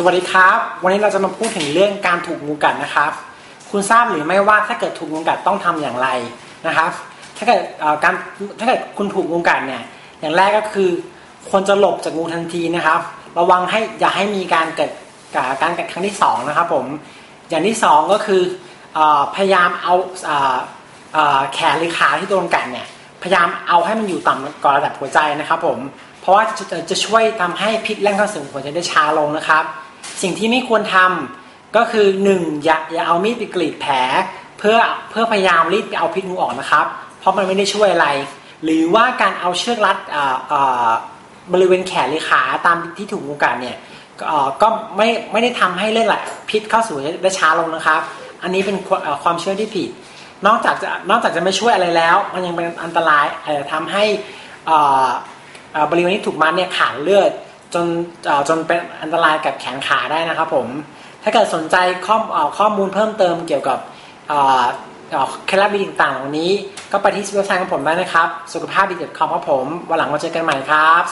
สวัสดีครับ วันนี้เราจะมาพูดถึงเรื่องการถูกงูกัดนะครับ คุณทราบหรือไม่ว่าถ้าเกิดถูกงูกัดต้องทำอย่างไรนะครับ ถ้าเกิดการถ้าเกิดคุณถูกงูกัดเนี่ยอย่างแรกก็คือควรจะหลบจากงูทันทีนะครับ ระวังให้อย่าให้มีการเกิดการกัดครั้งที่สองนะครับผมอย่างที่สองก็คืออพยายามเอาอ่อเอ่อแขนหรือขาที่โดนกัดเนี่ยพยายามเอาให้มันอยู่ต่ำก่อนระดับหัวใจนะครับผมเพราะว่าจะจะช่วยทำให้พิษแล่นเข้าสู่หัวใจได้ช้าลงนะครับ สิ่งที่ไม่ควรทำก็คือ 1. อย่าอย่าเอามีดไปกรีดแผล เพื่อเพื่อพยายามรีดไปเอาพิษงูออกนะครับ เพราะมันไม่ได้ช่วยอะไร หรือว่าการเอาเชือกรัดบริเวณแขนหรือขาตามที่ถูกงูกัดเนี่ยก็ไม่ไม่ได้ทำให้เลือดไหลพิษเข้าสู่ได้ช้าลงนะครับ อันนี้เป็นความเชื่อที่ผิด นอกจากจะนอกจากจะไม่ช่วยอะไรแล้ว มันยังเป็นอันตรายอาจจะทำให้บริเวณที่ถูกมัดเนี่ยขาดเลือด จนจนเป็นอันตรายกับแขนขาได้นะครับผมถ้าเกิดสนใจข้อข้อมูลเพิ่มเติมเกี่ยวกับเคล็ดลับดีต่างๆเหล่านี้ ก็ไปที่เว็บไซต์ของผมได้นะครับ สุขภาพดีเด็ดคอมครับผม วันหลังมาเจอกันใหม่ครับ